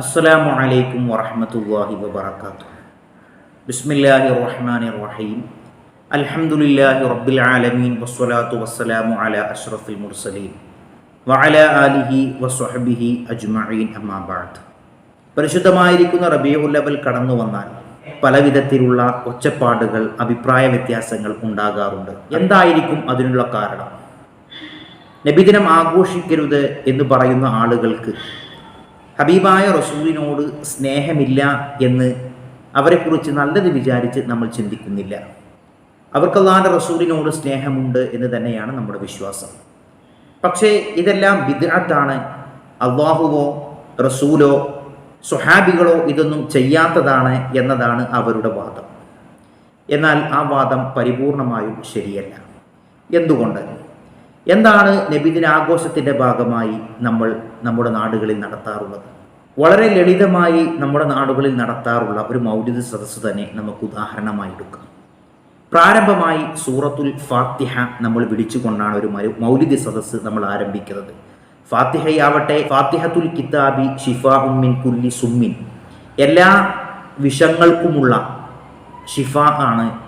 അസ്സലാമു അലൈക്കും വറഹ്മത്തുള്ളാഹി വബറകാതുഹു. ബിസ്മില്ലാഹി റഹ്മാനിർ റഹീം അൽഹംദുലില്ലാഹി റബ്ബിൽ ആലമീൻ. വസ്സലാത്തു വസ്സലാമു അലാ അഷ്റഫിൽ മുർസലീൻ. വഅലാ ആലിഹി വസ്വഹബിഹി അജ്മഈൻ. അമ്മാ ബഅദ്. പരിശുദ്ധമായിരിക്കുന്ന റബീഉൽ അവൽ കടന്നു വന്നാൽ പലവിധത്തിലുള്ള ഒച്ചപ്പാടുകൾ അഭിപ്രായ വ്യത്യാസങ്ങൾ ഉണ്ടാകാറുണ്ട്. എന്തായിരിക്കും അതിനുള്ള കാരണം? നബിദിനം ആഘോഷിക്കരുത് എന്ന് പറയുന്ന ആളുകൾക്ക് ഹബീബായ റസൂലിനോട് സ്നേഹമില്ല എന്ന് അവരെക്കുറിച്ച് നല്ലത് വിചാരിച്ച് നമ്മൾ ചിന്തിക്കുന്നില്ല. അവർക്ക് അള്ളാഹാന്റെ റസൂലിനോട് സ്നേഹമുണ്ട് എന്ന് തന്നെയാണ് നമ്മുടെ വിശ്വാസം. പക്ഷേ ഇതെല്ലാം ബിദ്അത്താണ്. അള്ളാഹുവോ റസൂലോ സുഹാബികളോ ഇതൊന്നും ചെയ്യാത്തതാണ് എന്നതാണ് അവരുടെ വാദം. എന്നാൽ ആ വാദം പരിപൂർണമായും ശരിയല്ല. എന്തുകൊണ്ട്? എന്താണ് നബിദിന ആഘോഷത്തിന്റെ ഭാഗമായി നമ്മൾ നമ്മുടെ നാടുകളിൽ നടത്താറുള്ളത്? വളരെ ലളിതമായി നമ്മുടെ നാടുകളിൽ നടത്താറുള്ള ഒരു മൗലിക സദസ്സ് തന്നെ നമുക്ക് ഉദാഹരണമായി എടുക്കാം. പ്രാരംഭമായി സൂറത്തുൽ ഫാത്തിഹ നമ്മൾ വിളിച്ചുകൊണ്ടാണ് ഒരു മൗലിക സദസ്സ് നമ്മൾ ആരംഭിക്കുന്നത്. ഫാത്തിഹയാവട്ടെ ഫാത്തിഹത്തുൽ കിതാബി ഷിഫ ഉമ്മിൻ കുല്ലി സുമ്മിൻ. എല്ലാ വിഷങ്ങൾക്കുമുള്ള ഷിഫ ആണ്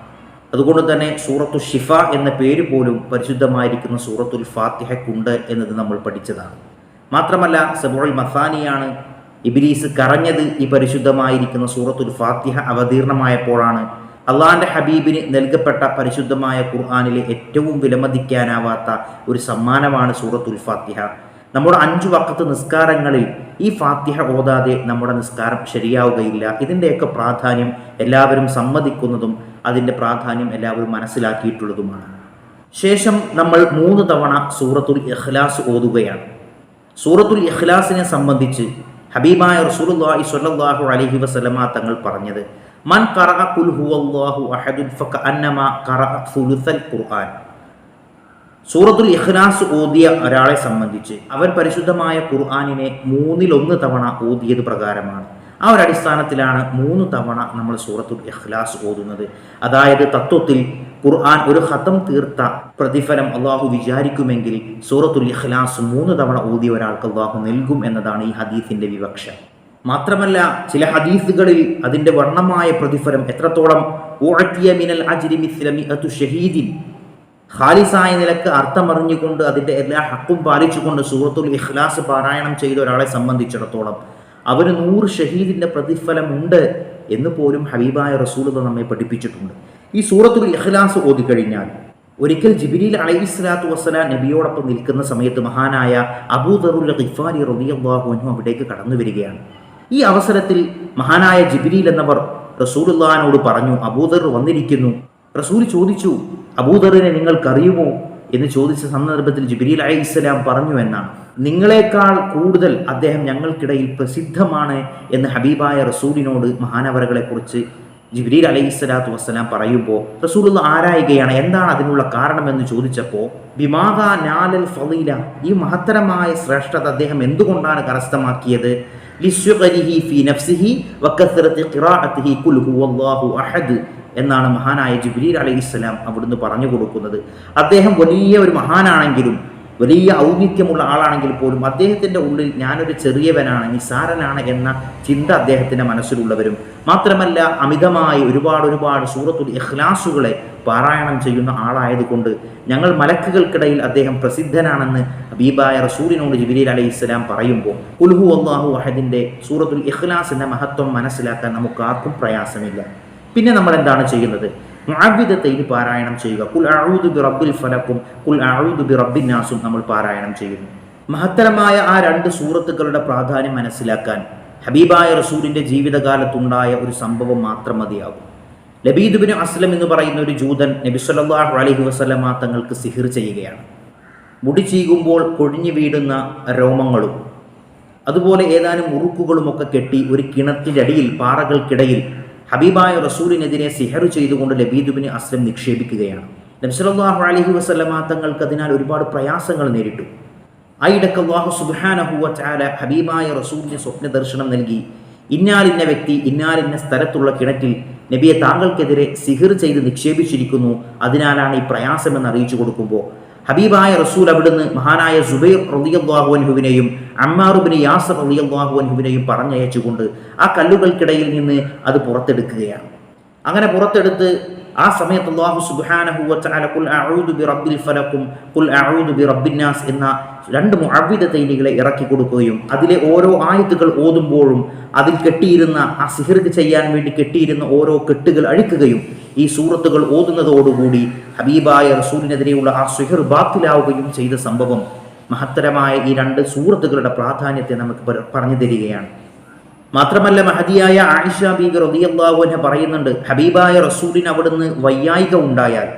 അതുകൊണ്ട് തന്നെ സൂറത്തു ഷിഫ എന്ന പേര് പോലും പരിശുദ്ധമായിരിക്കുന്ന സൂറത്തുൽ ഫാത്തിഹക്കുണ്ട് എന്നത് നമ്മൾ പഠിച്ചതാണ്. മാത്രമല്ല സബോൾ മസാനിയാണ് ഇബിലീസ് കറഞ്ഞത് ഈ പരിശുദ്ധമായിരിക്കുന്ന സൂറത്തുൽ ഫാത്തിഹ അവതീർണമായപ്പോഴാണ് അള്ളാഹാന്റെ ഹബീബിന് നൽകപ്പെട്ട പരിശുദ്ധമായ ഖുർആാനിലെ ഏറ്റവും വിലമതിക്കാനാവാത്ത ഒരു സമ്മാനമാണ് സൂറത്തുൽ ഫാത്തിഹ. നമ്മുടെ അഞ്ചു വക്കത്ത് നിസ്കാരങ്ങളിൽ ഈ ഫാത്തിഹ ഓതാതെ നമ്മുടെ നിസ്കാരം ശരിയാവുകയില്ല. ഇതിന്റെയൊക്കെ പ്രാധാന്യം എല്ലാവരും സമ്മതിക്കുന്നതും അതിന്റെ പ്രാധാന്യം എല്ലാവരും മനസ്സിലാക്കിയിട്ടുള്ളതുമാണ്. ശേഷം നമ്മൾ മൂന്ന് തവണ സൂറത്തുൽ ഇഖ്ലാസ് ഓതുകയാണ്. സൂറത്തുൽ ഇഖ്ലാസിനെ സംബന്ധിച്ച് ഹബീബായ റസൂലുള്ളാഹി സ്വല്ലല്ലാഹു അലൈഹി വസല്ലമ തങ്ങൾ പറഞ്ഞത് മൻ ഖറഅ ഖുൽ ഹുവല്ലാഹു അഹദുൻ ഫകഅന്നമ ഖറഅ സുലുസൽ ഖുർആൻ. സൂറത്തുൽ ഇഖ്ലാസ് ഓതിയ ഒരാളെ സംബന്ധിച്ച് അവൻ പരിശുദ്ധമായ ഖുർആാനിനെ മൂന്നിലൊന്ന് തവണ ഓതിയത് പ്രകാരമാണ്. ആ ഒരു അടിസ്ഥാനത്തിലാണ് മൂന്ന് തവണ നമ്മൾ സൂറത്തുൽ ഇഖ്ലാസ് ഓതുന്നത്. അതായത് തത്വത്തിൽ ഖുർആൻ ഒരു ഹതം തീർത്ത പ്രതിഫലം അള്ളാഹു വിചാരിക്കുമെങ്കിൽ സൂറത്തുൽ ഇഖ്ലാസ് മൂന്ന് തവണ ഓതിയ ഒരാൾക്ക് അള്ളാഹു നൽകും എന്നതാണ് ഈ ഹദീസിന്റെ വിവക്ഷ. മാത്രമല്ല ചില ഹദീസുകളിൽ അതിന്റെ വർണമായ പ്രതിഫലം എത്രത്തോളം? മിനൽ ഷഹീദിൻ. ഖാലിസായ നിലയ്ക്ക് അർത്ഥമറിഞ്ഞുകൊണ്ട് അതിന്റെ എല്ലാ ഹക്കും പാലിച്ചുകൊണ്ട് സൂറത്തുൽ ഇഖ്ലാസ് പാരായണം ചെയ്ത ഒരാളെ സംബന്ധിച്ചിടത്തോളം അവന് നൂറ് ഷഹീദിന്റെ പ്രതിഫലമുണ്ട് എന്ന് പോലും ഹബീബായ റസൂലത നമ്മെ പഠിപ്പിച്ചിട്ടുണ്ട്. ഈ സൂറത്തുൽ ഇഖ്ലാസ് ഓതിക്കഴിഞ്ഞാൽ ഒരിക്കൽ ജിബിലിൽ അലൈഹി സ്വലാത്തു വസ്സലാം നബിയോടൊപ്പം നിൽക്കുന്ന സമയത്ത് മഹാനായ അബൂദറുൽ ഖിഫാരി റബിയാഹു അനു അവിടേക്ക് കടന്നു വരികയാണ്. ഈ അവസരത്തിൽ മഹാനായ ജിബിലിൽ എന്നവർ റസൂലുല്ലാനോട് പറഞ്ഞു അബൂദർ വന്നിരിക്കുന്നു. റസൂൽ ചോദിച്ചു അബൂദറിനെ നിങ്ങൾക്കറിയുമോ? എന്ന് ചോദിച്ച സന്ദർഭത്തിൽ ജിബ്രീൽ അലൈഹി ഇസ്ലാം പറഞ്ഞു എന്നാണ്. നിങ്ങളെക്കാൾ കൂടുതൽ അദ്ദേഹം ഞങ്ങൾക്കിടയിൽ പ്രസിദ്ധമാണ് എന്ന് ഹബീബായ റസൂലിനോട് മഹാനവറുകളെ കുറിച്ച് ജിബ്രീൽ അലൈഹി സ്വലാത്തു വസ്സലാം പറയുമ്പോൾ റസൂൽ ആരായുകയാണ്? എന്താണ് അതിനുള്ള കാരണമെന്ന് ചോദിച്ചപ്പോൾ ബിമാദ നാലൽ ഫലീല ഈ മഹത്തരമായ ശ്രേഷ്ഠത അദ്ദേഹം എന്തുകൊണ്ടാണ് കരസ്ഥമാക്കിയത്? ലിസ്വഖരിഹി ഫി നഫ്സിഹി വക്കസ്റത്തി ഖിറാഅത്തിഹി കുൽ ഹുവല്ലാഹു അഹദ്. എന്നാണ് മഹാനായ ജുബിലീർ ജിബ്രീൽ അലൈഹിസ്സലാം അവിടുന്ന് പറഞ്ഞു കൊടുക്കുന്നത്. അദ്ദേഹം വലിയ ഒരു മഹാനാണെങ്കിലും വലിയ ഔന്നിത്യമുള്ള ആളാണെങ്കിൽ പോലും അദ്ദേഹത്തിന്റെ ഉള്ളിൽ ഞാനൊരു ചെറിയവനാണ് നിസാരനാണ് എന്ന ചിന്ത അദ്ദേഹത്തിന്റെ മനസ്സിലുള്ളവരും മാത്രമല്ല അമിതമായി ഒരുപാട് ഒരുപാട് സൂറത്തുൽ ഇഖ്ലാസുകളെ പാരായണം ചെയ്യുന്ന ആളായതുകൊണ്ട് ഞങ്ങൾ മലക്കുകൾക്കിടയിൽ അദ്ദേഹം പ്രസിദ്ധനാണെന്ന് ഹബീബായ റസൂലിനോട് ജിബിലീൽ അലൈഹി ഇസ്ലാം പറയുമ്പോൾ ഉൽഹു അള്ളാഹു അഹദിന്റെ സൂറത്തുൽ ഇഖ്ലാസിന്റെ മഹത്വം മനസ്സിലാക്കാൻ നമുക്ക് ആർക്കും പ്രയാസമില്ല. പിന്നെ നമ്മൾ എന്താണ് ചെയ്യുന്നത് മുഅവ്വിദത്തൈനി പാരായണം ചെയ്യുക. കുൽ അഊദു ബി റബ്ബിൽ ഫലക്കും കുൽ അഊദു ബി റബ്ബിൻ നാസും നമ്മൾ പാരായണം ചെയ്യുന്നു. മഹത്തരമായ ആ രണ്ട് സൂറത്തുക്കളുടെ പ്രാധാന്യം മനസ്സിലാക്കാൻ ഹബീബായ റസൂലിന്റെ ജീവിതകാലത്തുണ്ടായ ഒരു സംഭവം മാത്രം മതിയാകും. ലബീദുബിന് അസ്ലം എന്ന് പറയുന്ന ഒരു ജൂതൻ നബി സല്ലല്ലാഹു അലൈഹി വസല്ലമ തങ്ങൾക്ക് സിഹിർ ചെയ്യുകയാണ്. മുടി ചീകുമ്പോൾ കൊഴിഞ്ഞു വീടുന്ന രോമങ്ങളും അതുപോലെ ഏതാനും മുറുക്കുകളുമൊക്കെ കെട്ടി ഒരു കിണറ്റിന്റെ അടിയിൽ പാറകൾക്കിടയിൽ ഹബീബായ റസൂലിനെതിരെ സിഹർ ചെയ്തുകൊണ്ട് ലബീദുബിന് അസ്ലം നിക്ഷേപിക്കുകയാണ്. നബ്സലാഹു അലഹി വസ്ലമ തങ്ങൾക്ക് അതിനാൽ ഒരുപാട് പ്രയാസങ്ങൾ നേരിട്ടു. ആയിടക്ക് അള്ളാഹു സുബാനഹുവ ചാല ഹബീബായ റസൂലിന് സ്വപ്ന ദർശനം നൽകി. ഇന്നാലിന്ന വ്യക്തി ഇന്നാലിന്ന സ്ഥലത്തുള്ള കിണറ്റിൽ നബിയെ താങ്കൾക്കെതിരെ സിഹിർ ചെയ്ത് നിക്ഷേപിച്ചിരിക്കുന്നു. അതിനാലാണ് ഈ പ്രയാസമെന്ന് അറിയിച്ചു കൊടുക്കുമ്പോൾ ഹബീബായ റസൂൽ അവിടുന്ന് മഹാനായ സുബൈർ റളിയല്ലാഹു അൻഹുവിനെയും അമ്മാറുബിന് യാസർ റളിയല്ലാഹു അൻഹുവിനെയും പറഞ്ഞയച്ചുകൊണ്ട് ആ കല്ലുകൾക്കിടയിൽ നിന്ന് അത് പുറത്തെടുക്കുകയാണ്. അങ്ങനെ പുറത്തെടുത്ത് ആ സമയത്ത് അള്ളാഹു ഫലഖും ഖുൽ അഊദു ബിറബ്ബിന്നാസ് എന്ന രണ്ട് അവിധ തൈലികളെ ഇറക്കി കൊടുക്കുകയും അതിലെ ഓരോ ആയത്തുകൾ ഓതുമ്പോഴും അതിൽ കെട്ടിയിരുന്ന ആ സിഹിർക്ക് ചെയ്യാൻ വേണ്ടി കെട്ടിയിരുന്ന ഓരോ കെട്ടുകൾ അഴിക്കുകയും ഈ സൂറത്തുകൾ ഓതുന്നതോടുകൂടി ഹബീബായ റസൂലിനെതിരെയുള്ള ആ സിഹിർ ബാത്തിലാവുകയും ചെയ്ത സംഭവം മഹത്തരമായ ഈ രണ്ട് സൂറത്തുകളുടെ പ്രാധാന്യത്തെ നമുക്ക് പറഞ്ഞു തരികയാണ്. മാത്രമല്ല മഹതിയായ ആയിഷ ബീഗർ റളിയല്ലാഹു അൻഹ പറയുന്നുണ്ട് ഹബീബായ റസൂലിന് അവിടുന്ന് വയ്യായിക ഉണ്ടായാൽ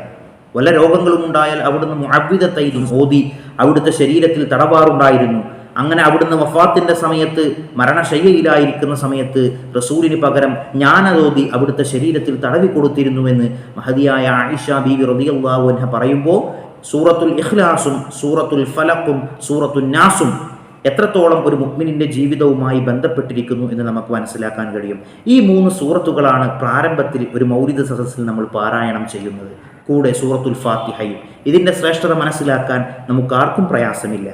വല്ല രോഗങ്ങളും ഉണ്ടായാൽ അവിടുന്ന് മുഅവ്വിദത്തൈലും ഓതി അവിടുത്തെ ശരീരത്തിൽ തടവാറുണ്ടായിരുന്നു. അങ്ങനെ അവിടുന്ന് വഫാത്തിന്റെ സമയത്ത് മരണശൈലിയിലായിരിക്കുന്ന സമയത്ത് റസൂലിന് പകരം ഞാനതോതി അവിടുത്തെ ശരീരത്തിൽ തടവി കൊടുത്തിരുന്നുവെന്ന് മഹതിയായ ആയിഷ ബീവി റളിയല്ലാഹു അൻഹ പറയുമ്പോൾ സൂറത്തുൽ ഇഖ്ലാസും സൂറത്തുൽ ഫലക്കും സൂറത്തുൽ നാസും എത്രത്തോളം ഒരു മുക്മിനിന്റെ ജീവിതവുമായി ബന്ധപ്പെട്ടിരിക്കുന്നു എന്ന് നമുക്ക് മനസ്സിലാക്കാൻ കഴിയും. ഈ മൂന്ന് സൂറത്തുകളാണ് പ്രാരംഭത്തിൽ ഒരു മൗലിക സദസ്സിൽ നമ്മൾ പാരായണം ചെയ്യുന്നത്. കൂടെ സൂറത്തുൽ ഫാത്തിഹയും. ഇതിന്റെ ശ്രേഷ്ഠത മനസ്സിലാക്കാൻ നമുക്ക് ആർക്കും പ്രയാസമില്ല.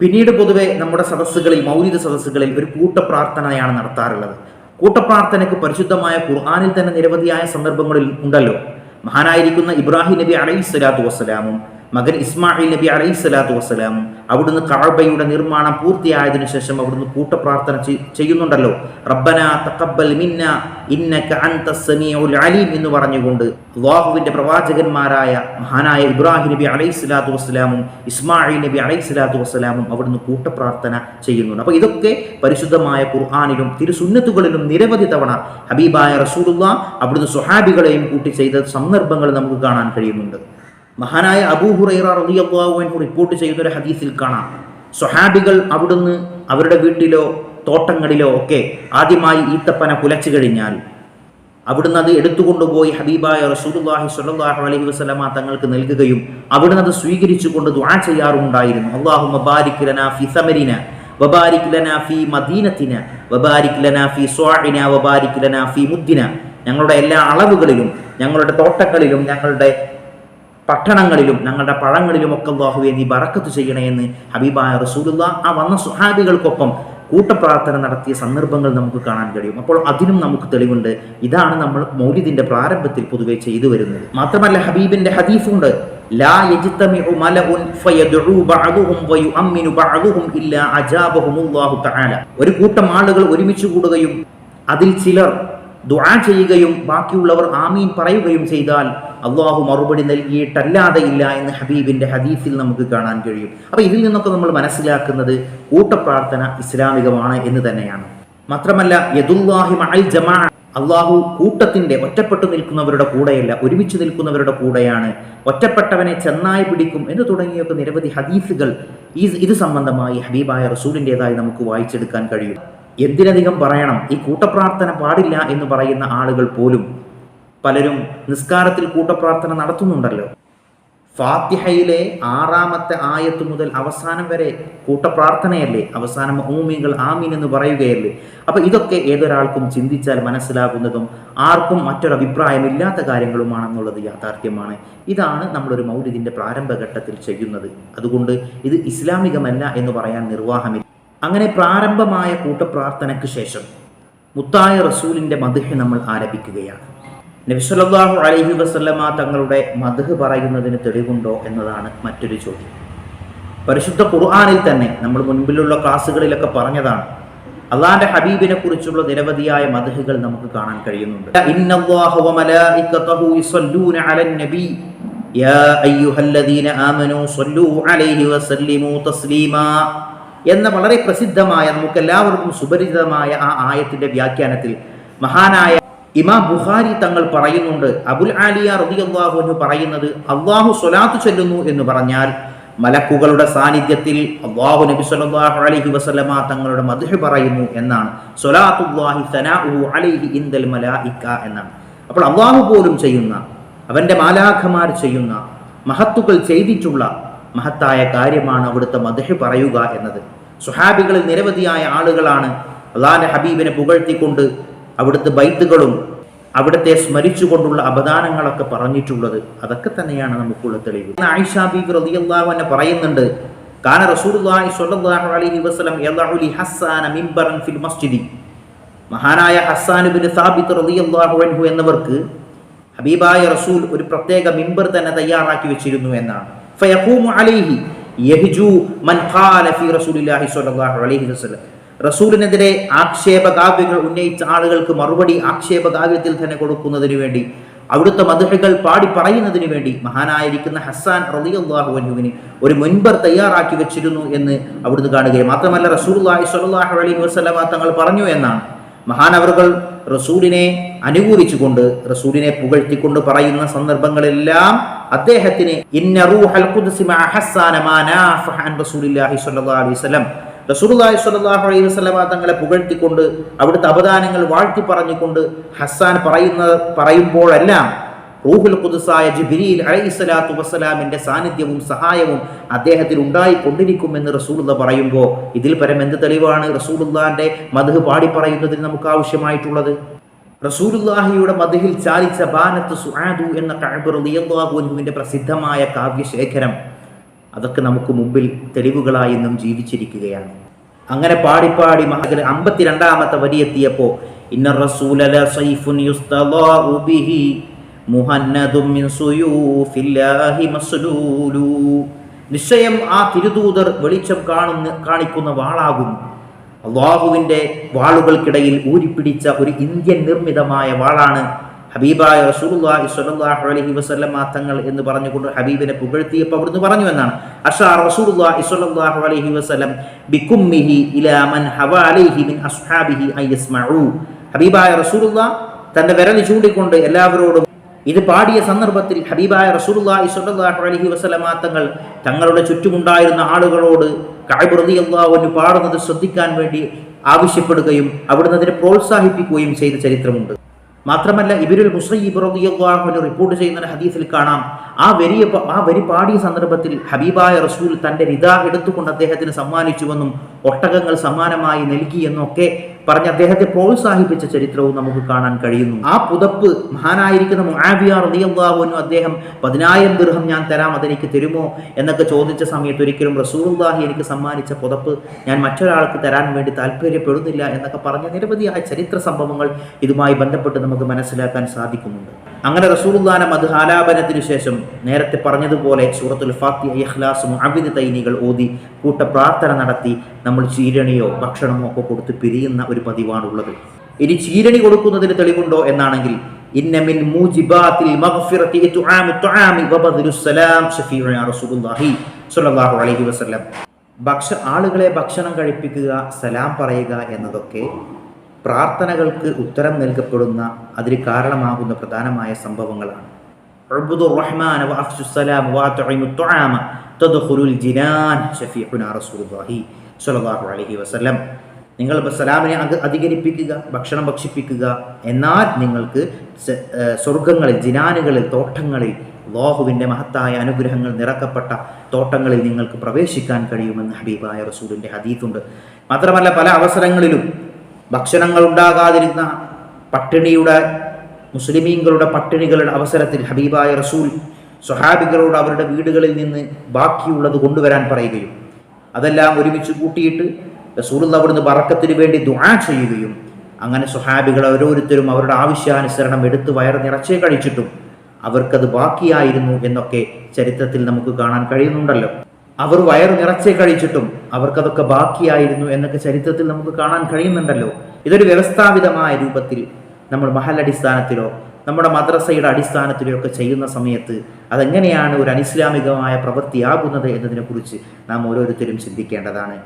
പിന്നീട് പൊതുവെ നമ്മുടെ സദസ്സുകളിൽ മൗലിക സദസ്സുകളിൽ ഒരു കൂട്ടപ്രാർത്ഥനയാണ് നടത്താറുള്ളത്. കൂട്ടപ്രാർത്ഥനയ്ക്ക് പരിശുദ്ധമായ ഖുർആാനിൽ തന്നെ നിരവധിയായ സന്ദർഭങ്ങളിൽ ഉണ്ടല്ലോ. മഹാനായിരിക്കുന്ന ഇബ്രാഹിം നബി അലൈഹി സ്വലാത്തു വസ്സലാമും മകൻ ഇസ്മായിൽ നബി അലൈഹി സ്വലാത്തു വസ്സലാമും അവിടുന്ന് കാഴ്ബയുടെ നിർമ്മാണം പൂർത്തിയായതിനു ശേഷം അവിടുന്ന് കൂട്ടപ്രാർത്ഥന ചെയ്- ചെയ്യുന്നുണ്ടല്ലോ. റബ്ബന തഖബ്ബൽ മിന്ന ഇന്നക അൻത അലീം എന്ന് പറഞ്ഞുകൊണ്ട് വാഹുവിന്റെ പ്രവാചകന്മാരായ മഹാനായ ഇബ്രാഹിം നബി അലൈഹി സ്വലാത്തു വസ്സലാമും ഇസ്മായിൽ നബി അലൈഹി സ്വലാത്തു വസ്സലാമും അവിടുന്ന് കൂട്ടപ്രാർത്ഥന ചെയ്യുന്നുണ്ട്. അപ്പോൾ ഇതൊക്കെ പരിശുദ്ധമായ ഖുർആാനിലും തിരുസുന്നത്തുകളിലും നിരവധി തവണ ഹബീബായ റസൂലുള്ള അവിടുന്ന് സുഹാബികളെയും കൂട്ടി ചെയ്ത സന്ദർഭങ്ങൾ നമുക്ക് കാണാൻ കഴിയുന്നുണ്ട്. മഹാനായ അബൂ ഹുറൈറ റിപ്പോർട്ട് ചെയ്തൊരു ഹദീസിൽ കാണാം. സ്വഹാബികൾ അവിടുന്ന് അവരുടെ വീട്ടിലോ തോട്ടങ്ങളിലോ ഒക്കെ ആദ്യമായി ഈത്തപ്പന കുലച്ചു കഴിഞ്ഞാൽ അവിടുന്ന് അത് എടുത്തുകൊണ്ടുപോയി ഹബീബായ റസൂലുള്ളാഹി സ്വല്ലല്ലാഹു അലൈഹി വസല്ലമ തങ്ങൾക്ക് നൽകുകയും അവിടുന്ന് അത് സ്വീകരിച്ചു കൊണ്ട് ദുആ ചെയ്യാറുണ്ടായിരുന്നു അള്ളാഹു മബാരിക് ലനാ ഫി സമരിന വബാരിക് ലനാ ഫി മദീനത്തിന വബാരിക് ലനാ ഫി വബാരിക് ലനാ ഫി മുദ്ദിന. ഞങ്ങളുടെ എല്ലാ അളവുകളിലും ഞങ്ങളുടെ തോട്ടങ്ങളിലും ഞങ്ങളുടെ പട്ടണങ്ങളിലും ഞങ്ങളുടെ പഴങ്ങളിലും ഒക്കെ അള്ളാഹുവെ നീ ബറക്കത്ത് ചെയ്യണേ എന്ന് ഹബീബായ റസൂലുള്ള ആ വന്ന സുഹാബികൾക്കൊപ്പം കൂട്ടപ്രാർത്ഥന നടത്തിയ സന്ദർഭങ്ങൾ നമുക്ക് കാണാൻ കഴിയും. അപ്പോൾ അതിനും നമുക്ക് തെളിവുണ്ട്. ഇതാണ് നമ്മൾ മൗലിദിന്റെ പ്രാരംഭത്തിൽ പൊതുവെ ചെയ്തു വരുന്നത്. മാത്രമല്ല ഹബീബിന്റെ ഹദീഫുണ്ട് ഒരു കൂട്ടം ആളുകൾ ഒരുമിച്ച് കൂടുകയും അതിൽ ചിലർ ദുആ ചെയ്യുകയും ബാക്കിയുള്ളവർ ആമീൻ പറയുകയും ചെയ്താൽ അള്ളാഹു മറുപടി നൽകിയിട്ടല്ലാതെ ഇല്ല എന്ന് ഹബീബിന്റെ ഹദീഫിൽ നമുക്ക് കാണാൻ കഴിയും. അപ്പൊ ഇതിൽ നിന്നൊക്കെ നമ്മൾ മനസ്സിലാക്കുന്നത് കൂട്ടപ്രാർത്ഥന ഇസ്ലാമികമാണ് എന്ന് തന്നെയാണ്. മാത്രമല്ല യദുല്ലാഹി മഅൽ അള്ളാഹു കൂട്ടത്തിന്റെ ഒറ്റപ്പെട്ടു നിൽക്കുന്നവരുടെ കൂടെയല്ല ഒരുമിച്ച് നിൽക്കുന്നവരുടെ കൂടെയാണ്. ഒറ്റപ്പെട്ടവനെ ചെന്നായി പിടിക്കും എന്ന് തുടങ്ങിയൊക്കെ നിരവധി ഹദീഫുകൾ ഈ ഇത് സംബന്ധമായി ഹബീബായ റസൂലിന്റെതായി നമുക്ക് വായിച്ചെടുക്കാൻ കഴിയും. എന്തിനധികം പറയണം? ഈ കൂട്ടപ്രാർത്ഥന പാടില്ല എന്ന് പറയുന്ന ആളുകൾ പോലും പലരും നിസ്കാരത്തിൽ കൂട്ടപ്രാർത്ഥന നടത്തുന്നുണ്ടല്ലോ. ഫാത്തിഹയിലെ ആറാമത്തെ ആയത്ത് മുതൽ അവസാനം വരെ കൂട്ടപ്രാർത്ഥനയല്ലേ? അവസാനം ഊമികൾ ആമീൻ എന്ന് പറയുകയല്ലേ? അപ്പൊ ഇതൊക്കെ ഏതൊരാൾക്കും ചിന്തിച്ചാൽ മനസ്സിലാകുന്നതും ആർക്കും മറ്റൊരു അഭിപ്രായമില്ലാത്ത കാര്യങ്ങളുമാണെന്നുള്ളത് യാഥാർത്ഥ്യമാണ്. ഇതാണ് നമ്മളൊരു മൗലിദിന്റെ പ്രാരംഭഘട്ടത്തിൽ ചെയ്യുന്നത്. അതുകൊണ്ട് ഇത് ഇസ്ലാമികമല്ല എന്ന് പറയാൻ നിർവാഹമില്ല. അങ്ങനെ പ്രാരംഭമായ കൂട്ടപ്രാർത്ഥനയ്ക്ക് ശേഷം മുത്തായ റസൂലിന്റെ മധുഹ് നമ്മൾ ആരംഭിക്കുകയാണ് നബിസ്വല്ലാഹു അലഹി വസല്ലമ തങ്ങളുടെ മധുഹ് പറയുന്നതിന് തെളിവുണ്ടോ എന്നതാണ് മറ്റൊരു ചോദ്യം. പരിശുദ്ധ ഖുർആാനിൽ തന്നെ നമ്മൾ മുൻപിലുള്ള ക്ലാസ്സുകളിലൊക്കെ പറഞ്ഞതാണ് അള്ളാന്റെ ഹബീബിനെ കുറിച്ചുള്ള നിരവധിയായ മധുഹുകൾ നമുക്ക് കാണാൻ കഴിയുന്നുണ്ട്. എന്ന വളരെ പ്രസിദ്ധമായ നമുക്ക് എല്ലാവർക്കും സുപരിചിതമായ ആ ആയത്തിന്റെ വ്യാഖ്യാനത്തിൽ മഹാനായ ഇമാം ബുഖാരി തങ്ങൾ പറയുന്നുണ്ട് അബുൽ ആലിയ റളിയല്ലാഹു എന്ന് പറയുന്നത് അള്ളാഹു സ്വലാത്ത് ചൊല്ലുന്നു എന്ന് പറഞ്ഞാൽ മലക്കുകളുടെ സാന്നിധ്യത്തിൽ അള്ളാഹു നബി സല്ലല്ലാഹു അലൈഹി വസല്ലമ തങ്ങളുടെ മദ്ഹ് പറയുന്നു എന്നാണ്. അലൈഹി എന്നാണ്. അപ്പോൾ അള്ളാഹു പോലും ചെയ്യുന്ന അവന്റെ മാലാഖമാർ ചെയ്യുന്ന മഹത്തുക്കൾ ചെയ്തിട്ടുള്ള മഹത്തായ കാര്യമാണ് അവിടുത്തെ മദ്ഹ് പറയുക എന്നത്. സുഹാബികളിൽ നിരവധിയായ ആളുകളാണ് അള്ളാഹാന്റെ ഹബീബിനെ പുകഴ്ത്തിക്കൊണ്ട് അവിടുത്തെ ബൈത്തുകളും അവിടുത്തെ സ്മരിച്ചുകൊണ്ടുള്ള അപദാനങ്ങളൊക്കെ പറഞ്ഞിട്ടുള്ളത്. അതൊക്കെ തന്നെയാണ് നമുക്കുള്ള തെളിവ്. ആയിഷ ബീബി റളിയല്ലാഹു അൻഹ പറയുന്നുണ്ട് റസൂലുള്ളാഹി സ്വല്ലല്ലാഹു അലൈഹി വസല്ലം ഹസ്സാന മിംബറൻ ഫിൽ മസ്ജിദി. മഹാനായ ഹസ്സാൻ ഇബ്നു റളിയല്ലാഹു അൻഹു എന്നവർക്ക് ഹബീബായ റസൂൽ ഒരു പ്രത്യേക മിമ്പർ തന്നെ തയ്യാറാക്കി വെച്ചിരുന്നു എന്നാണ്. ഫയഖൂമു അലൈഹി ഫീ സ്വല്ലല്ലാഹു അലൈഹി വസല്ലം. റസൂലിനെതിരെ ആക്ഷേപകാവ്യങ്ങൾ ഉന്നയിച്ച ആളുകൾക്ക് മറുപടി ആക്ഷേപകാവ്യത്തിൽ തന്നെ കൊടുക്കുന്നതിന് വേണ്ടി അവിടുത്തെ മധുഹകൾ പാടി പറയുന്നതിന് വേണ്ടി മഹാനായിരിക്കുന്ന ഹസാൻ റളിയല്ലാഹു അൻഹുവിന് ഒരു മുൻപർ തയ്യാറാക്കി വെച്ചിരുന്നു എന്ന് അവിടുന്ന് കാണുകയും മാത്രമല്ല റസൂൽ അലൈഹി വസല്ലമ തങ്ങൾ പറഞ്ഞു എന്നാണ്. മഹാനവറുകൾ റസൂലിനെ അനുകൂലിച്ചുകൊണ്ട് റസൂലിനെ പുകഴ്ത്തിക്കൊണ്ട് പറയുന്ന സന്ദർഭങ്ങളെല്ലാം അദ്ദേഹത്തിന് തങ്ങളെ പുകഴ്ത്തിക്കൊണ്ട് അവിടുത്തെ അവദാനങ്ങൾ വാഴ്ത്തി പറഞ്ഞുകൊണ്ട് ഹസ്സാൻ പറയുന്ന പറയുമ്പോഴെല്ലാം റൂഹുൽ ഖുദ്സായ ജിബ്രീൽ അലൈഹിസ്സലാത്തു വസ്സലാമിന്റെ സാന്നിധ്യവും സഹായവും അദ്ദേഹത്തിൽ ഉണ്ടായിക്കൊണ്ടിരിക്കുമെന്ന് റസൂലുള്ള പറയുമ്പോൾ ഇതിൽ പരം എന്ത് തെളിവാണ് റസൂലുല്ലാന്റെ മധു പാടി പറയുന്നതിന് നമുക്ക് ആവശ്യമായിട്ടുള്ളത്? റസൂലുല്ലാഹിയുടെ മധുഹിൽ ചാലിച്ച ബാനത്ത് സുഹാദു എന്ന അൻഹുവിന്റെ പ്രസിദ്ധമായ കാവ്യശേഖരം അതൊക്കെ നമുക്ക് മുമ്പിൽ തെളിവുകളായി ഇന്നും ജീവിച്ചിരിക്കുകയാണ്. അങ്ങനെ പാടി പാടി മഹകര അമ്പത്തിരണ്ടാമത്തെ വരി എത്തിയപ്പോൾ ഇന്ന റസൂലല ബിഹി മുഹന്നദും മിൻ സുയൂഫില്ലാഹി മസ്ലൂലു. നിശ്ചയം ആ തിരുദൂതർ വെളിച്ചം കാണുന്ന കാണിക്കുന്ന വാളാകുന്നു അള്ളാഹുവിന്റെ വാളുകൾക്കിടയിൽ ഊരിപ്പിടിച്ച ഒരു ഇന്ത്യൻ നിർമ്മിതമായ വാളാണ് ഹബീബായ റസൂലുള്ളാഹി സ്വല്ലല്ലാഹു അലൈഹി വസല്ലമ തങ്ങൾ എന്ന് പറഞ്ഞുകൊണ്ട് ഹബീബിനെ പുകഴ്ത്തിയപ്പോൾ അവിടുന്ന് പറഞ്ഞു എന്നാണ്. അഷാ റസൂലുള്ളാഹി സ്വല്ലല്ലാഹു അലൈഹി വസല്ലം ബികുമ്മിഹി ഇലാ മൻ ഹവ അലൈഹി മിൻ അസ്ഹാബിഹി അൻ യസ്മഉ ഹബീബായ റസൂലുള്ളാഹ് തന്റെ വിരൽ ചൂണ്ടിക്കൊണ്ട് എല്ലാവരോടും ഇത് പാടിയ സന്ദർഭത്തിൽ ഹബീബായ റസൂലുള്ളാഹി സ്വല്ലല്ലാഹു അലൈഹി വസല്ലമ തങ്ങൾ തങ്ങളുടെ ചുറ്റുമുണ്ടായിരുന്ന ആളുകളോട് കഅബ് അള്ളാഹുവിന് പാടുന്നത് ശ്രദ്ധിക്കാൻ വേണ്ടി ആവശ്യപ്പെടുകയും അവിടുന്ന് അതിനെ പ്രോത്സാഹിപ്പിക്കുകയും ചെയ്ത ചരിത്രമുണ്ട്. മാത്രമല്ല മുസയ്യിബ് റളിയല്ലാഹു അൻഹു റിപ്പോർട്ട് ചെയ്യുന്ന ഹദീസിൽ കാണാം. ആ വരിയ ആ വരി പാടിയ സന്ദർഭത്തിൽ ഹബീബായ റസൂൽ തന്റെ രിത എടുത്തുകൊണ്ട് അദ്ദേഹത്തിന് സമ്മാനിച്ചുവെന്നും ഒട്ടകങ്ങൾ സമ്മാനമായി നൽകിയെന്നൊക്കെ പറഞ്ഞ് അദ്ദേഹത്തെ പ്രോത്സാഹിപ്പിച്ച ചരിത്രവും നമുക്ക് കാണാൻ കഴിയുന്നു. ആ പുതപ്പ് മഹാനായിരിക്കുന്ന റളിയല്ലാഹു അൻഹു അദ്ദേഹം പതിനായിരം ദിർഹം ഞാൻ തരാം അതെനിക്ക് തരുമോ എന്നൊക്കെ ചോദിച്ച സമയത്ത് ഒരിക്കലും റസൂലുള്ളാഹി എനിക്ക് സമ്മാനിച്ച പുതപ്പ് ഞാൻ മറ്റൊരാൾക്ക് തരാൻ വേണ്ടി താല്പര്യപ്പെടുന്നില്ല എന്നൊക്കെ പറഞ്ഞ നിരവധിയായ ചരിത്ര സംഭവങ്ങൾ ഇതുമായി ബന്ധപ്പെട്ട് നമുക്ക് മനസ്സിലാക്കാൻ സാധിക്കുന്നുണ്ട്. അങ്ങനെ റസൂലുള്ളാന്റെ മധുഹാലാപനത്തിനു ശേഷം നേരത്തെ പറഞ്ഞതുപോലെ സൂറത്തുൽ ഫാത്തിഹ ഇഖ്ലാസ് മുഅബിദ് തൈനികൾ ഓതി കൂട്ട പ്രാർത്ഥന നടത്തി നമ്മൾ ചീരണിയോ ഭക്ഷണമോ ഒക്കെ കൊടുത്ത് പിരിയുന്ന ഒരു പതിവാണുള്ളത്. ഇനി ചീരണി കൊടുക്കുന്നതിന് തെളിവുണ്ടോ എന്നാണെങ്കിൽ ഇന്നമിൻ മൂജിബാത്തിൽ മഗ്ഫിറത്തി ഇതുആമു തുആമി വബദ്ലുസ് സലാം ഷഫീഉനാ റസൂലുള്ളാഹി സ്വല്ലല്ലാഹു അലൈഹി വസല്ലം. ഭക്ഷ ആളുകളെ ഭക്ഷണം കഴിപ്പിക്കുക സലാം പറയുക എന്നതൊക്കെ പ്രാർത്ഥനകൾക്ക് ഉത്തരം നൽകപ്പെടുന്ന അതിന് കാരണമാകുന്ന പ്രധാനമായ സംഭവങ്ങളാണ്. നിങ്ങൾ സലാമിനെ അധ- അധികരിപ്പിക്കുക ഭക്ഷണം ഭക്ഷിപ്പിക്കുക എന്നാൽ നിങ്ങൾക്ക് സ്വർഗങ്ങളിൽ ജിനാനുകളിൽ തോട്ടങ്ങളിൽ അള്ളാഹുവിന്റെ മഹത്തായ അനുഗ്രഹങ്ങൾ നിറക്കപ്പെട്ട തോട്ടങ്ങളിൽ നിങ്ങൾക്ക് പ്രവേശിക്കാൻ കഴിയുമെന്ന് ഹബീബായ റസൂലിന്റെ ഹദീത്തുണ്ട് മാത്രമല്ല പല അവസരങ്ങളിലും ഭക്ഷണങ്ങൾ ഉണ്ടാകാതിരുന്ന പട്ടിണിയുടെ മുസ്ലിമീങ്ങളുടെ പട്ടിണികളുടെ അവസരത്തിൽ ഹബീബായ റസൂൽ സ്വഹാബികളോട് അവരുടെ വീടുകളിൽ നിന്ന് ബാക്കിയുള്ളത് കൊണ്ടുവരാൻ പറയുകയും അതെല്ലാം ഒരുമിച്ച് കൂട്ടിയിട്ട് റസൂൽ അവിടുന്ന് വറക്കത്തിന് വേണ്ടി ദുആ ചെയ്യുകയും അങ്ങനെ സ്വഹാബികൾ ഓരോരുത്തരും അവരുടെ ആവശ്യാനുസരണം എടുത്ത് വയറ് നിറച്ചേ കഴിച്ചിട്ടും അവർക്കത് ബാക്കിയായിരുന്നു എന്നൊക്കെ ചരിത്രത്തിൽ നമുക്ക് കാണാൻ കഴിയുന്നുണ്ടല്ലോ. അവർ വയറ് നിറച്ചേ കഴിച്ചിട്ടും അവർക്കതൊക്കെ ബാക്കിയായിരുന്നു എന്നൊക്കെ ചരിത്രത്തിൽ നമുക്ക് കാണാൻ കഴിയുന്നുണ്ടല്ലോ. ഇതൊരു വ്യവസ്ഥാപിതമായ രൂപത്തിൽ നമ്മൾ മഹലടിസ്ഥാനത്തിലോ നമ്മുടെ മദ്രസയുടെ അടിസ്ഥാനത്തിലോ ഒക്കെ ചെയ്യുന്ന സമയത്ത് അതെങ്ങനെയാണ് ഒരു അനിസ്ലാമികമായ പ്രവൃത്തിയാകുന്നത് എന്നതിനെക്കുറിച്ച് നാം ഓരോരുത്തരും ചിന്തിക്കേണ്ടതാണ്.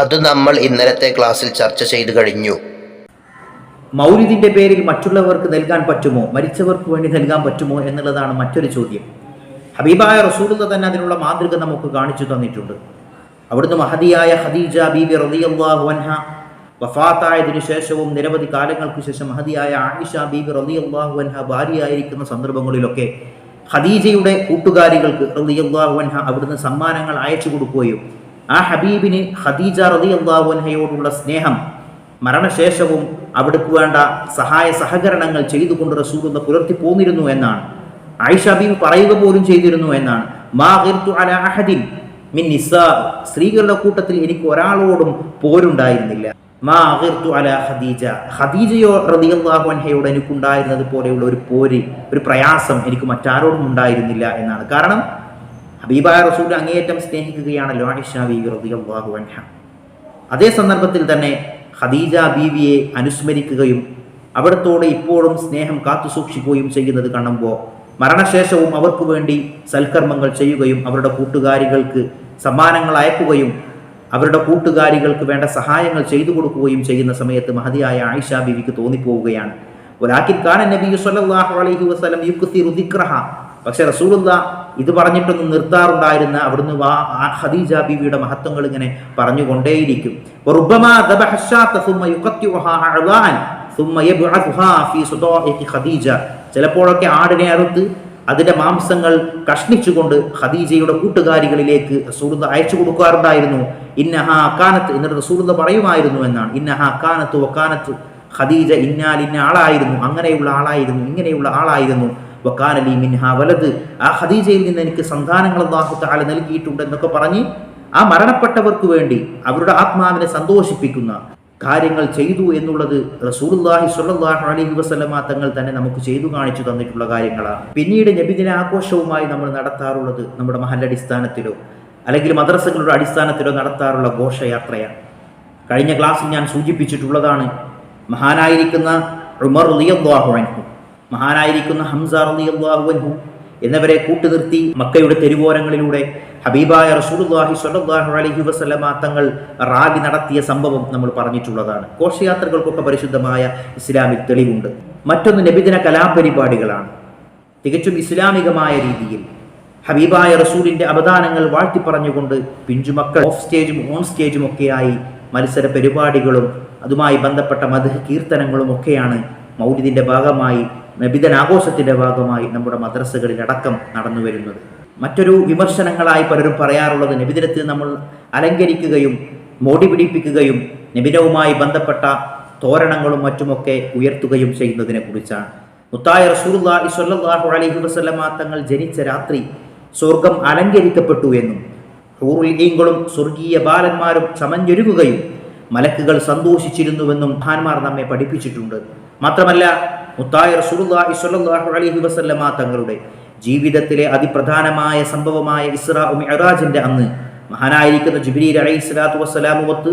അത് നമ്മൾ ഇന്നലത്തെ ക്ലാസ്സിൽ ചർച്ച ചെയ്തു കഴിഞ്ഞു. മൗലിദിന്റെ പേരിൽ മറ്റുള്ളവർക്ക് നൽകാൻ പറ്റുമോ? മരിച്ചവർക്ക് വേണ്ടി നൽകാൻ പറ്റുമോ എന്നുള്ളതാണ് മറ്റൊരു ചോദ്യം. ഹബീബായ റസൂലുള്ള തന്നെ അതിനുള്ള മാതൃക നമുക്ക് കാണിച്ചു തന്നിട്ടുണ്ട്. അവിടുന്ന് മഹതിയായ ഹദീജ ബീബി റളിയല്ലാഹു അൻഹ വഫാത്തായതിനു ശേഷവും നിരവധി കാലങ്ങൾക്ക് ശേഷം മഹതിയായ ആയിഷ ബീബി റളിയല്ലാഹു അൻഹ ഭാര്യയായിരിക്കുന്ന സന്ദർഭങ്ങളിലൊക്കെ ഖദീജയുടെ കൂട്ടുകാരികൾക്ക് റളിയല്ലാഹു അൻഹ അവിടുന്ന് സമ്മാനങ്ങൾ അയച്ചു കൊടുക്കുകയും ആ ഹബീബിന് ഖദീജ റളിയല്ലാഹു അൻഹയോടുള്ള സ്നേഹം മരണശേഷവും അവിടേക്ക് വേണ്ട സഹായ സഹകരണങ്ങൾ ചെയ്തുകൊണ്ട് റസൂലുള്ള പുലർത്തി പോന്നിരുന്നു എന്നാണ്. ആയിഷ ബീബി പറയുക പോലും ചെയ്തിരുന്നു എന്നാണ്. മാ അഹദിൻ മിൻ നിസാ സ്ത്രീകളുടെ കൂട്ടത്തിൽ എനിക്ക് ഒരാളോടും പോരുണ്ടായിരുന്നില്ല. മാ ഖദീജ. ഖദീജയോ അൻഹയോട് എനിക്കുണ്ടായിരുന്നത് പോലെയുള്ള ഒരു പോര് ഒരു പ്രയാസം എനിക്ക് മറ്റാരോടും ഉണ്ടായിരുന്നില്ല എന്നാണ്. കാരണം ഹബീബായ റസൂൽ അങ്ങേയറ്റം സ്നേഹിക്കുകയാണല്ലോ ആയിഷ ബീവി അൻഹ. അതേ സന്ദർഭത്തിൽ തന്നെ ഖദീജ ബീവിയെ അനുസ്മരിക്കുകയും അവിടത്തോടെ ഇപ്പോഴും സ്നേഹം കാത്തു സൂക്ഷിക്കുകയും ചെയ്യുന്നത് കാണുമ്പോൾ മരണശേഷവും അവർക്ക് വേണ്ടി സൽക്കർമ്മങ്ങൾ ചെയ്യുകയും അവരുടെ കൂട്ടുകാരികൾക്ക് സമ്മാനങ്ങൾ അയക്കുകയും അവരുടെ കൂട്ടുകാരികൾക്ക് വേണ്ട സഹായങ്ങൾ ചെയ്തു കൊടുക്കുകയും ചെയ്യുന്ന സമയത്ത് മഹതിയായ ആയിഷ ബിവിക്ക് തോന്നിപ്പോവുകയാണ്. ഒലാക്കിൻ ഖാൻ നബി സല്ലല്ലാഹു അലൈഹി വസല്ലം യുക്തി ദിക്റഹ. പക്ഷെ റസൂറുല്ല ഇത് പറഞ്ഞിട്ടൊന്നും നിർത്താറുണ്ടായിരുന്ന അവിടുന്ന് വാ ഹദീജ ബീവിയുടെ മഹത്വങ്ങൾ ഇങ്ങനെ പറഞ്ഞുകൊണ്ടേയിരിക്കും. ചിലപ്പോഴൊക്കെ ആടിനെ അറുത്ത് അതിന്റെ മാംസങ്ങൾ കഷ്ണിച്ചുകൊണ്ട് ഖദീജയുടെ കൂട്ടുകാരികളിലേക്ക് സുഹൃത്ത് അയച്ചു കൊടുക്കാറുണ്ടായിരുന്നു. ഇന്നഹാ കാനത്ത് എന്നിട്ട് സുഹൃത്ത് പറയുമായിരുന്നു എന്നാണ്. ഇന്നഹാ കാനത്ത് ഒക്കാനത്ത് ഖദീജ ഇന്നാലിന്ന ആളായിരുന്നു അങ്ങനെയുള്ള ആളായിരുന്നു ഇങ്ങനെയുള്ള ആളായിരുന്നു. വക്കാനലി മിൻഹ വലത് ആ ഖദീജയിൽ നിന്ന് എനിക്ക് സന്താനങ്ങൾ അള്ളാഹു താല നൽകിയിട്ടുണ്ട് എന്നൊക്കെ പറഞ്ഞ് ആ മരണപ്പെട്ടവർക്ക് വേണ്ടി അവരുടെ ആത്മാവിനെ സന്തോഷിപ്പിക്കുന്ന കാര്യങ്ങൾ ചെയ്തു എന്നുള്ളത് റസൂലുള്ളാഹി സുല്ലാഹു അലൈഹി വസല്ലമ തങ്ങൾ തന്നെ നമുക്ക് ചെയ്തു കാണിച്ചു തന്നിട്ടുള്ള കാര്യങ്ങളാണ്. പിന്നീട് നബിദിന ആഘോഷവുമായി നമ്മൾ നടത്താറുള്ളത് നമ്മുടെ മഹല്ലടിസ്ഥാനത്തിലോ അല്ലെങ്കിൽ മദ്രസകളുടെ അടിസ്ഥാനത്തിലോ നടത്താറുള്ള ഘോഷയാത്രയാണ്. കഴിഞ്ഞ ക്ലാസ്സിൽ ഞാൻ സൂചിപ്പിച്ചിട്ടുള്ളതാണ് മഹാനായിരിക്കുന്ന ഉമർ റളിയല്ലാഹു അൻഹു. മഹാനായിരിക്കുന്ന ഹംസ റളിയല്ലാഹു അൻഹു എന്നിവരെ കൂട്ടുനിർത്തി മക്കയുടെ തെരുവോരങ്ങളിലൂടെ ഹബീബായ റസൂലുല്ലാഹി സ്വല്ലല്ലാഹു അലൈഹി വസല്ലമ തങ്ങൾ റാലി നടത്തിയ സംഭവം നമ്മൾ പറഞ്ഞിട്ടുള്ളതാണ്. ഘോഷയാത്രകൾക്കൊക്കെ പരിശുദ്ധമായ ഇസ്ലാമിൽ തെളിവുണ്ട്. മറ്റൊന്ന് നബിദിന കലാപരിപാടികളാണ്. തികച്ചും ഇസ്ലാമികമായ രീതിയിൽ ഹബീബായ റസൂലിന്റെ അവദാനങ്ങൾ വാഴ്ത്തി പറഞ്ഞുകൊണ്ട് പിഞ്ചുമക്കൾ ഓഫ് സ്റ്റേജും ഓൺ സ്റ്റേജും ഒക്കെയായി മത്സര പരിപാടികളും അതുമായി ബന്ധപ്പെട്ട മധു കീർത്തനങ്ങളും ഒക്കെയാണ് മൗലിദിന്റെ ഭാഗമായി നബിതനാഘോഷത്തിന്റെ ഭാഗമായി നമ്മുടെ മദ്രസകളിൽ അടക്കം നടന്നു വരുന്നത്. മറ്റൊരു വിമർശനങ്ങളായി പലരും പറയാറുള്ളത് നബിദിനത്തിൽ നമ്മൾ അലങ്കരിക്കുകയും മോടി പിടിപ്പിക്കുകയും നബിനവുമായി ബന്ധപ്പെട്ട തോരണങ്ങളും മറ്റുമൊക്കെ ഉയർത്തുകയും ചെയ്യുന്നതിനെ കുറിച്ചാണ്. മുത്തായ റസൂലുള്ളാഹി സ്വല്ലല്ലാഹു അലൈഹി വസല്ലമ തങ്ങൾ ജനിച്ച രാത്രി സ്വർഗം അലങ്കരിക്കപ്പെട്ടു എന്നും ഹൂറുൽഗീങ്ങളും സ്വർഗീയ ബാലന്മാരും ചമഞ്ഞൊരുങ്ങുകയും മലക്കുകൾ സന്തോഷിച്ചിരുന്നുവെന്നും മഹാന്മാർ നമ്മെ പഠിപ്പിച്ചിട്ടുണ്ട്. മാത്രമല്ല മുത്തായ റസൂലുള്ളാഹി സ്വല്ലല്ലാഹു അലൈഹി വസല്ലമ തങ്ങളുടെ ജീവിതത്തിലെ അതിപ്രധാനമായ സംഭവമായ ഇസ്രാ മിഅറാജിന്റെ അന്ന് മഹാനായിരിക്കുന്ന ജിബ്രീൽ അലൈഹി സ്വലാത്തു വസ്സലാമു ഒത്ത്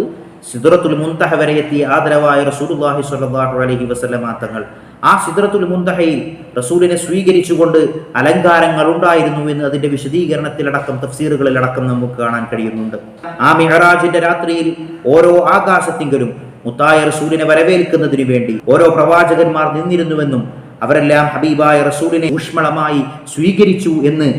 സിദ്റത്തുൽ മുന്തഹ വരെ എത്തിയ ആദരവായ റസൂലുള്ളാഹി സ്വല്ലല്ലാഹു അലൈഹി വസല്ലമ തങ്ങൾ. ആ സിദ്റത്തുൽ മുന്തഹയിൽ റസൂലിനെ സ്വീകരിച്ചുകൊണ്ട് അലങ്കാരങ്ങൾ ഉണ്ടായിരുന്നു എന്ന് അതിന്റെ വിശദീകരണത്തിലടക്കം തഫ്സീറുകളിലടക്കം നമുക്ക് കാണാൻ കഴിയുന്നുണ്ട്. ആ മിഹറാജിന്റെ രാത്രിയിൽ ഓരോ ആകാശത്തിങ്കലും മുത്തായ റസൂലിനെ വരവേൽക്കുന്നതിനു വേണ്ടി ഓരോ പ്രവാചകന്മാർ നിന്നിരുന്നുവെന്നും അവരെല്ലാം ഹബീബായ റസൂലിനെ ഊഷ്മളമായി സ്വീകരിച്ചു എന്ന്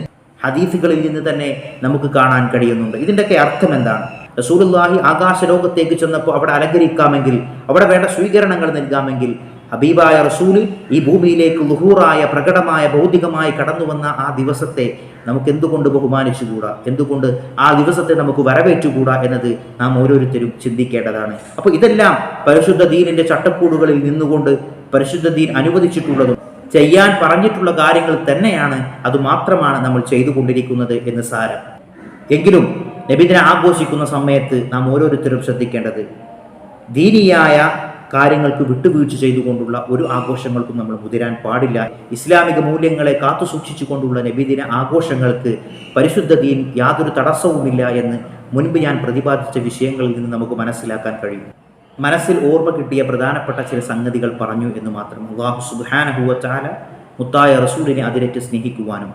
ഹദീഫുകളിൽ നിന്ന് തന്നെ നമുക്ക് കാണാൻ കഴിയുന്നുണ്ട്. ഇതിന്റെയൊക്കെ അർത്ഥം എന്താണ്? റസൂലുള്ളാഹി ആകാശ ലോകത്തേക്ക് ചെന്നപ്പോൾ അവിടെ അലങ്കരിക്കാമെങ്കിൽ അവിടെ വേണ്ട സ്വീകരണങ്ങൾ നൽകാമെങ്കിൽ ഹബീബായ റസൂൽ ഈ ഭൂമിയിലേക്ക് ലുഹൂറായ പ്രകടമായ ഭൗതികമായി കടന്നു വന്ന ആ ദിവസത്തെ നമുക്ക് എന്തുകൊണ്ട് ബഹുമാനിച്ചുകൂടാ? എന്തുകൊണ്ട് ആ ദിവസത്തെ നമുക്ക് വരവേറ്റുകൂടാ എന്നത് നാം ഓരോരുത്തരും ചിന്തിക്കേണ്ടതാണ്. അപ്പോൾ ഇതെല്ലാം പരിശുദ്ധ ദീനിന്റെ ചട്ടക്കൂടുകളിൽ നിന്നുകൊണ്ട് പരിശുദ്ധ ദീൻ അനുവദിച്ചിട്ടുള്ളതും ചെയ്യാൻ പറഞ്ഞിട്ടുള്ള കാര്യങ്ങൾ തന്നെയാണ് അത് മാത്രമാണ് നമ്മൾ ചെയ്തുകൊണ്ടിരിക്കുന്നത് എന്ന് സാരം. എങ്കിലും നബിദിനെ ആഘോഷിക്കുന്ന സമയത്ത് നാം ഓരോരുത്തരും ശ്രദ്ധിക്കേണ്ടത് ദീനിയായ കാര്യങ്ങൾക്ക് വിട്ടുവീഴ്ച ചെയ്തുകൊണ്ടുള്ള ഒരു ആഘോഷങ്ങൾക്കും നമ്മൾ മുതിരാൻ പാടില്ല. ഇസ്ലാമിക മൂല്യങ്ങളെ കാത്തുസൂക്ഷിച്ചുകൊണ്ടുള്ള നബിദിന ആഘോഷങ്ങൾക്ക് പരിശുദ്ധതയും യാതൊരു തടസ്സവുമില്ല എന്ന് മുൻപ് ഞാൻ പ്രതിപാദിച്ച വിഷയങ്ങളിൽ നിന്ന് നമുക്ക് മനസ്സിലാക്കാൻ കഴിയും. മനസ്സിൽ ഓർമ്മ കിട്ടിയ പ്രധാനപ്പെട്ട ചില സംഗതികൾ പറഞ്ഞു എന്ന് മാത്രം അള്ളാഹു സുബാനഹുവ ചാല മുത്തായ റസൂലിനെ അതിരറ്റ് സ്നേഹിക്കുവാനും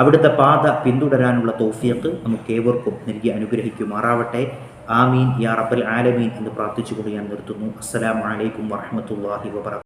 അവിടുത്തെ പാത പിന്തുടരാനുള്ള തോഫിയത്ത് നമുക്ക് ഏവർക്കും നൽകി അനുഗ്രഹിക്കുമാറാവട്ടെ. ആമീൻ യാ റബ്ബൽ ആലമീൻ എന്ന് പ്രാർത്ഥിച്ചുകൊണ്ട് ഞാൻ നിർത്തുന്നു. അസ്സലാമു അലൈക്കും വറഹ്മത്തുള്ളാഹി വബറകാതുഹു